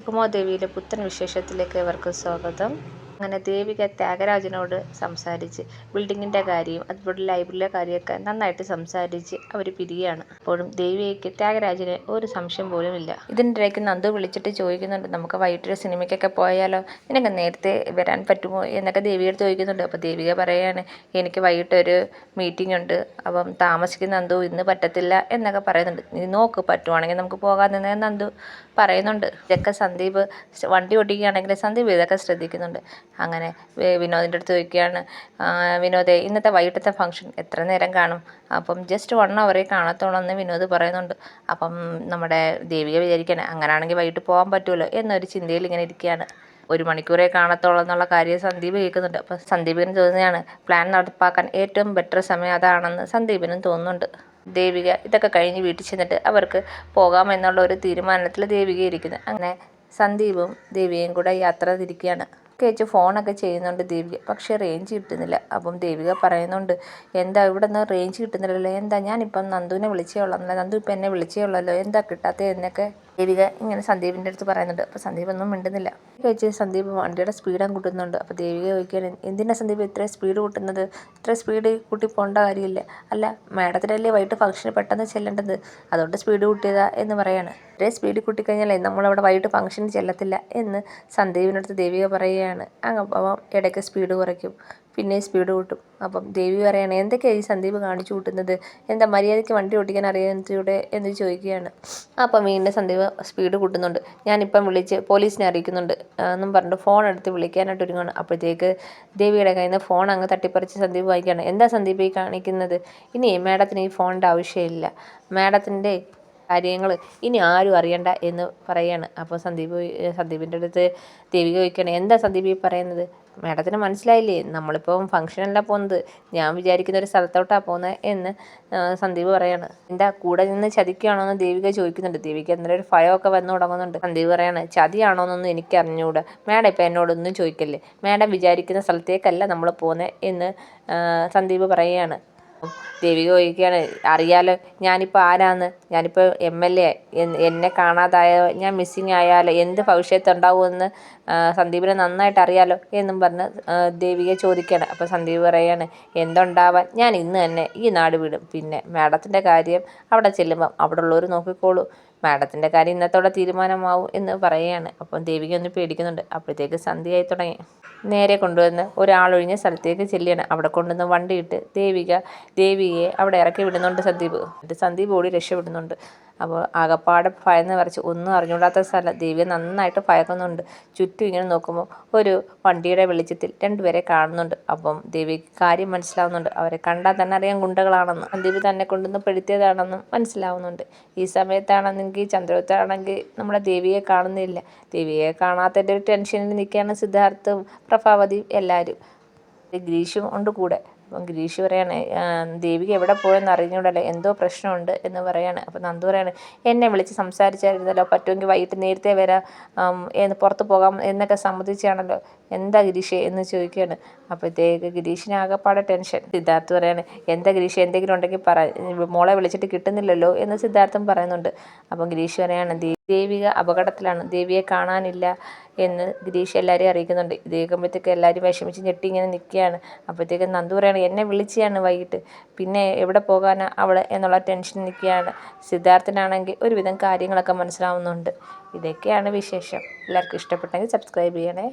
കുമാരദേവിയിലെ പുത്തൻ വിശേഷത്തിലേക്ക് ഏവർക്കും സ്വാഗതം. അങ്ങനെ ദേവിക ത്യാഗരാജനോട് സംസാരിച്ച് ബിൽഡിങ്ങിന്റെ കാര്യം അതുപോലെ ലൈബ്രറിയിലെ കാര്യമൊക്കെ നന്നായിട്ട് സംസാരിച്ച് അവർ പിരിയാണ് അപ്പോഴും ദേവികയ്ക്ക് ത്യാഗരാജന് ഒരു സംശയം പോലും ഇല്ല. ഇതിനിടയ്ക്ക് നന്ദു വിളിച്ചിട്ട് ചോദിക്കുന്നുണ്ട് നമുക്ക് വൈകിട്ടൊരു സിനിമയ്ക്കൊക്കെ പോയാലോ? നിനക്ക് നേരത്തെ വരാൻ പറ്റുമോ? എന്നൊക്കെ ദേവിയോട് ചോദിക്കുന്നുണ്ട്. അപ്പോൾ ദേവിക പറയാണ് എനിക്ക് വൈകിട്ടൊരു മീറ്റിംഗ് ഉണ്ട്. അപ്പം താമസിക്കുന്ന നന്ദു ഇന്ന് പറ്റത്തില്ല എന്നൊക്കെ പറയുന്നുണ്ട്. നീ നോക്ക് പറ്റുവാണെങ്കിൽ നമുക്ക് നിന്ന് നന്ദു പറയുന്നുണ്ട്. ഇതൊക്കെ സന്ദീപ് വണ്ടി ഓടിക്കുകയാണെങ്കിൽ സന്ദീപ് ഇതൊക്കെ ശ്രദ്ധിക്കുന്നുണ്ട്. അങ്ങനെ വിനോദിന്റെ അടുത്ത് ചോദിക്കുകയാണ് വിനോദേ ഇന്നത്തെ വൈകിട്ടത്തെ ഫംഗ്ഷൻ എത്ര നേരം കാണും? അപ്പം ജസ്റ്റ് വൺ അവറേ കാണത്തുള്ളൂ എന്ന് വിനോദ് പറയുന്നുണ്ട്. അപ്പം നമ്മുടെ ദേവിക വിചാരിക്കുകയാണ് അങ്ങനെയാണെങ്കിൽ വൈകിട്ട് പോകാൻ പറ്റുമല്ലോ എന്നൊരു ചിന്തയിൽ ഇങ്ങനെ ഇരിക്കുകയാണ്. ഒരു മണിക്കൂറേ കാണത്തുള്ളൂ എന്നുള്ള കാര്യം സന്ദീപ് കേൾക്കുന്നുണ്ട്. അപ്പം സന്ദീപിന് തോന്നുകയാണ് പ്ലാൻ നടപ്പാക്കാൻ ഏറ്റവും ബെറ്റർ സമയം അതാണെന്ന് സന്ദീപിനും തോന്നുന്നുണ്ട്. ദേവിക ഇതൊക്കെ കഴിഞ്ഞ് വീട്ടിൽ ചെന്നിട്ട് അവർക്ക് പോകാമെന്നുള്ള ഒരു തീരുമാനത്തിൽ ദേവിക ഇരിക്കുന്നത് അങ്ങനെ സന്ദീപും ദേവിയും കൂടെ യാത്ര തിരിക്കുകയാണ്. കേച്ച് ഫോണൊക്കെ ചെയ്യുന്നുണ്ട് ദേവിക പക്ഷേ റേഞ്ച് കിട്ടുന്നില്ല. അപ്പം ദേവിക പറയുന്നുണ്ട് എന്താ ഇവിടെ നിന്ന് റേഞ്ച് കിട്ടുന്നില്ലല്ലോ? എന്താ? ഞാനിപ്പം നന്ദുവിനെ വിളിച്ചേ ഉള്ളൂ. നന്ദു ഇപ്പം എന്നെ വിളിച്ചേ ഉള്ളല്ലോ. എന്താ കിട്ടാത്തത് എന്നൊക്കെ ദേവിക ഇങ്ങനെ സന്ദീപിന്റെ അടുത്ത് പറയുന്നുണ്ട്. അപ്പോൾ സന്ദീപ് ഒന്നും മിണ്ടുന്നില്ല. കഴിച്ച് സന്ദീപ് വണ്ടിയുടെ സ്പീഡ് അങ്ങ് കൂട്ടുന്നുണ്ട്. അപ്പോൾ ദേവിക ചോദിക്കുകയാണ് എന്തിനാണ് സന്ദീപ് ഇത്ര സ്പീഡ് കൂട്ടുന്നത്? ഇത്ര സ്പീഡ് കൂട്ടി പോകേണ്ട കാര്യമില്ല. അല്ല മാഡത്തിനല്ലേ വൈകിട്ട് ഫംഗ്ഷന് പെട്ടെന്ന് ചെല്ലേണ്ടത്? അതുകൊണ്ട് സ്പീഡ് കൂട്ടിയതാ എന്ന് പറയാണ്. ഇത്രയും സ്പീഡ് കൂട്ടിക്കഴിഞ്ഞാലേ നമ്മളവിടെ വൈകിട്ട് ഫംഗ്ഷന് ചെല്ലത്തില്ല എന്ന് സന്ദീപിനടുത്ത് ദേവിക പറയുകയാണ്. അങ്ങ് അപ്പം ഇടയ്ക്ക് സ്പീഡ് കുറയ്ക്കും. പിന്നെ സ്പീഡ് കൂട്ടും. അപ്പം ദേവി പറയാണ് എന്തൊക്കെയാണ് ഈ സന്ദീപ് കാണിച്ചു കൂട്ടുന്നത്? എന്താ മര്യാദയ്ക്ക് വണ്ടി ഓടിക്കാൻ അറിയാത്തൂടെ? എന്ന് ചോദിക്കുകയാണ്. അപ്പം വീണ്ടും സന്ദീപ് സ്പീഡ് കൂട്ടുന്നുണ്ട്. ഞാനിപ്പം വിളിച്ച് പോലീസിനെ അറിയിക്കുന്നുണ്ട് എന്നും പറഞ്ഞിട്ട് ഫോൺ എടുത്ത് വിളിക്കാനായിട്ട് ഒരുങ്ങുകയാണ് അപ്പോഴത്തേക്ക് ദേവിയുടെ കയ്യിൽ നിന്ന് ഫോൺ അങ്ങ് തട്ടിപ്പറിച്ച് സന്ദീപ് വായിക്കുകയാണ്. എന്താ സന്ദീപ് ഈ കാണിക്കുന്നത്? ഇനി മാഡത്തിന് ഈ ഫോണിന്റെ ആവശ്യമില്ല. മാഡത്തിന്റെ കാര്യങ്ങൾ ഇനി ആരും അറിയണ്ട എന്ന് പറയാണ്. അപ്പോൾ സന്ദീപ് സന്ദീപിന്റെ അടുത്ത് ദേവിക ചോദിക്കുകയാണ് എന്താ സന്ദീപ് ഈ പറയുന്നത്? മാഡത്തിന് മനസ്സിലായില്ലേ? നമ്മളിപ്പം ഫംഗ്ഷനല്ല പോകുന്നത് ഞാൻ വിചാരിക്കുന്ന ഒരു സ്ഥലത്തോട്ടാണ് പോകുന്നത് എന്ന് സന്ദീപ് പറയാണ്. എന്താ കൂടെ നിന്ന് ചതിക്കുകയാണോ എന്ന് ദേവിക ചോദിക്കുന്നുണ്ട്. ദേവിക എന്തെങ്കിലും ഒരു ഭയമൊക്കെ വന്നു തുടങ്ങുന്നുണ്ട്. സന്ദീപ് പറയാണ് ചതിയാണോ എന്നൊന്നും എനിക്ക് അറിഞ്ഞുകൂടാ മാഡം ഇപ്പം എന്നോടൊന്നും ചോദിക്കല്ലേ? മാഡം വിചാരിക്കുന്ന സ്ഥലത്തേക്കല്ല നമ്മൾ പോകുന്നത് എന്ന് സന്ദീപ് പറയുകയാണ് ദേവിക ചോദിക്കുകയാണ് അറിയാലോ ഞാനിപ്പോൾ ആരാന്ന്? ഞാനിപ്പോൾ എം എൽ എ എന്നെ കാണാതായ ഞാൻ മിസ്സിങ് ആയാലോ എന്ത് ഭവിഷ്യത്ത് ഉണ്ടാവുമെന്ന് സന്ദീപിനെ നന്നായിട്ട് അറിയാലോ? എന്നും പറഞ്ഞ് ദേവിക ചോദിക്കുകയാണ്. അപ്പോൾ സന്ദീപ് പറയാണ് എന്തുണ്ടാവാൻ? ഞാൻ ഇന്ന് തന്നെ ഈ നാട് വിടും. പിന്നെ മാഡത്തിന്റെ കാര്യം അവിടെ ചെല്ലുമ്പം അവിടെ ഉള്ളവർ നോക്കിക്കോളൂ. മാഡത്തിന്റെ കാര്യം ഇന്നത്തോടെ തീരുമാനമാവും എന്ന് പറയുകയാണ്. അപ്പം ദേവിക ഒന്ന് പേടിക്കുന്നുണ്ട്. അപ്പോഴത്തേക്ക് സന്ധ്യയായി തുടങ്ങി. നേരെ കൊണ്ടുവന്ന് ഒരാളൊഴിഞ്ഞ സ്ഥലത്തേക്ക് ചെല്ലുകയാണ്. അവിടെ കൊണ്ടുവന്ന് വണ്ടിയിട്ട് ദേവിക ദേവിയെ അവിടെ ഇറക്കി വിടുന്നുണ്ട് സന്ദീപ്. എന്നിട്ട് സന്ദീപ് ഓടി രക്ഷപ്പെടുന്നുണ്ട്. അപ്പോൾ ആകപ്പാടെ ഭയന്ന് വരച്ച് ഒന്നും അറിഞ്ഞുകൂടാത്ത സ്ഥലം. ദേവിയെ നന്നായിട്ട് ഭയക്കുന്നുണ്ട്. ചുറ്റും ഇങ്ങനെ നോക്കുമ്പോൾ ഒരു വണ്ടിയുടെ വെളിച്ചത്തിൽ രണ്ടുപേരെ കാണുന്നുണ്ട്. അപ്പം ദേവിക്ക് കാര്യം മനസ്സിലാവുന്നുണ്ട്. അവരെ കണ്ടാൽ തന്നെ അറിയാം ഗുണ്ടകളാണെന്ന്. സന്ദീപ് തന്നെ കൊണ്ടുവന്ന് പെടുത്തിയതാണെന്നും മനസ്സിലാവുന്നുണ്ട്. ഈ സമയത്താണെന്നെങ്കിൽ ചന്ദ്രവത്താണെങ്കിൽ നമ്മളെ ദേവിയെ കാണുന്നില്ല. ദേവിയെ കാണാത്തതിന്റെ ഒരു ടെൻഷനിൽ നിൽക്കുകയാണ് സിദ്ധാർത്ഥും പ്രഭാവതിയും എല്ലാവരും. ഗ്രീഷും ഉണ്ട് കൂടെ. അപ്പം ഗിരീഷ് പറയാണ് ദേവിക എവിടെ പോയെന്ന് അറിഞ്ഞൂടല്ലോ എന്തോ പ്രശ്നമുണ്ട് എന്ന് പറയാണ്. അപ്പം നന്ദു പറയാണ് എന്നെ വിളിച്ച് സംസാരിച്ചായിരുന്നല്ലോ പറ്റുമെങ്കിൽ വൈകിട്ട് നേരത്തെ വരാം എന്ന് പുറത്ത് പോകാം എന്നൊക്കെ സമ്മതിച്ചാണല്ലോ. എന്താ ഗിരീഷ് എന്ന് ചോദിക്കുകയാണ്. അപ്പോഴത്തേക്ക് ഗിരീഷിന് ആകെപ്പാടെ ടെൻഷൻ. സിദ്ധാർത്ഥ് പറയാണ് എന്താ ഗിരീഷ് എന്തെങ്കിലും ഉണ്ടെങ്കിൽ പറ മോളെ വിളിച്ചിട്ട് കിട്ടുന്നില്ലല്ലോ എന്ന് സിദ്ധാർത്ഥം പറയുന്നുണ്ട്. അപ്പം ഗിരീഷ് പറയാണ് ദേവിക അപകടത്തിലാണ്. ദേവിയെ കാണാനില്ല എന്ന് ഗിരീഷ് എല്ലാവരെയും അറിയിക്കുന്നുണ്ട്. ഇത് കേൾക്കുമ്പോഴത്തേക്ക് എല്ലാവരും വിഷമിച്ച് ഞെട്ടി ഇങ്ങനെ നിൽക്കുകയാണ്. അപ്പോഴത്തേക്ക് നന്ദു പറയാണ് എന്നെ വിളിച്ചാണ് വൈകിട്ട്. പിന്നെ എവിടെ പോകാനാണ് അവൾ എന്നുള്ള ടെൻഷൻ നിൽക്കുകയാണ്. സിദ്ധാർത്ഥനാണെങ്കിൽ ഒരുവിധം കാര്യങ്ങളൊക്കെ മനസ്സിലാവുന്നുണ്ട്. ഇതൊക്കെയാണ് വിശേഷം. എല്ലാവർക്കും ഇഷ്ടപ്പെട്ടെങ്കിൽ സബ്സ്ക്രൈബ് ചെയ്യണേ.